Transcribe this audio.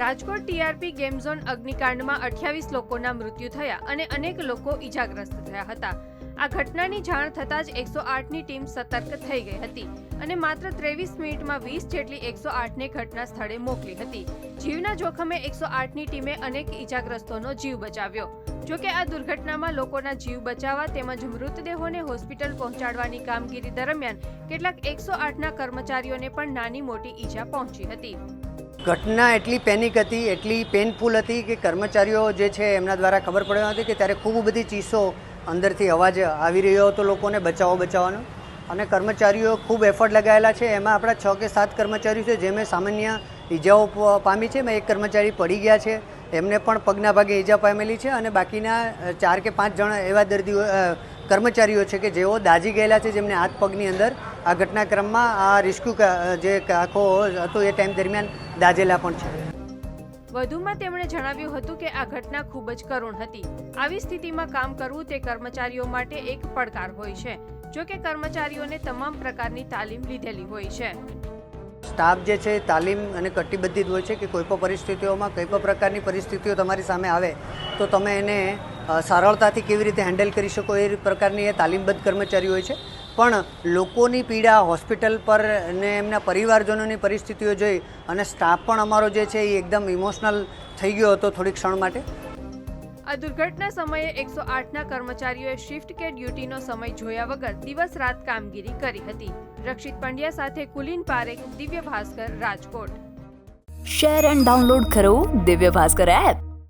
Rajkot TRP game zone અગ્નિકાંડમાં અઠ્યાવીસ લોકોના મૃત્યુ થયા અને અનેક લોકો ઈજાગ્રસ્ત થયા હતા. આ ઘટનાની જાણ થતાં જ એકસો આઠની ટીમ સતર્ક થઈ ગઈ હતી અને માત્ર ત્રેવીસ મિનિટમાં વીસ જેટલી એકસો આઠને ઘટના સ્થળે મોકલી હતી. જીવના જોખમે એકસો આઠની ટીમે અનેક ઈજાગ્રસ્તોનો જીવ બચાવ્યો. જોકે આ દુર્ઘટનામાં લોકોના જીવ બચાવવા તેમજ મૃતદેહોને હોસ્પિટલ પહોંચાડવાની કામગીરી દરમિયાન કેટલાક એકસો આઠના કર્મચારીઓને પણ નાની મોટી ઈજા પહોંચી હતી. ઘટના એટલી પેનિક હતી, એટલી પેનફુલ હતી કે કર્મચારીઓ જે છે એમના દ્વારા ખબર પડવા હતી કે ત્યારે ખૂબ બધી ચીસો અંદરથી અવાજ આવી રહ્યો હતો લોકોને બચાવો, બચાવવાનો. અને કર્મચારીઓ ખૂબ એફર્ટ લગાવેલા છે. એમાં આપણા છ કે સાત કર્મચારીઓ છે જેમે સામાન્ય ઈજાઓ પામી છે. એક કર્મચારી પડી ગયા છે. એમને પણ પગના ભાગે ઈજા પામેલી છે અને બાકીના ચાર કે પાંચ જણ એવા દર્દીઓ કર્મચારીઓ છે કે જેઓ દાઝી ગયેલા છે, જેમને હાથ પગની અંદર આ ઘટનાક્રમમાં આ રિસ્ક્યુ જે આખો હતો એ ટાઈમ દરમિયાન દાઝેલા પણ છે. વધુમાં તેમણે જણાવ્યું હતું કે આ ઘટના ખૂબ જ કરુણ હતી. આવી સ્થિતિમાં કામ કરવું તે કર્મચારીઓ માટે એક પડકાર હોય છે જો કે કર્મચારીઓને તમામ પ્રકારની તાલીમ લીધેલી હોય છે. સ્ટાફ જે છે તાલીમ અને કટિબદ્ધિત હોય છે કે કોઈ પણ પરિસ્થિતિઓમાં કોઈ પણ પ્રકારની પરિસ્થિતિઓ તમારી સામે આવે તો તમે એને સરળતાથી કેવી રીતે હેન્ડલ કરી શકો એ પ્રકારની એ તાલીમબદ્ધ કર્મચારી હોય છે. પણ લોકોની પીડા હોસ્પિટલ પર અને એમના પરિવારજનોની પરિસ્થિતિઓ જોઈ અને સ્ટાફ પણ અમારો જે છે એ એકદમ ઇમોશનલ થઈ ગયો હતો થોડીક ક્ષણ માટે. આ દુર્ઘટના સમયે એકસો આઠના કર્મચારીઓએ શિફ્ટ કે ડ્યુટીનો સમય જોયા વગર દિવસ રાત કામગીરી કરી હતી. રક્ષિત પંડ્યા સાથે Kulin Parekh Divya Bhaskar Rajkot. Share and download કરો દિવ્ય ભાસ્કર એપ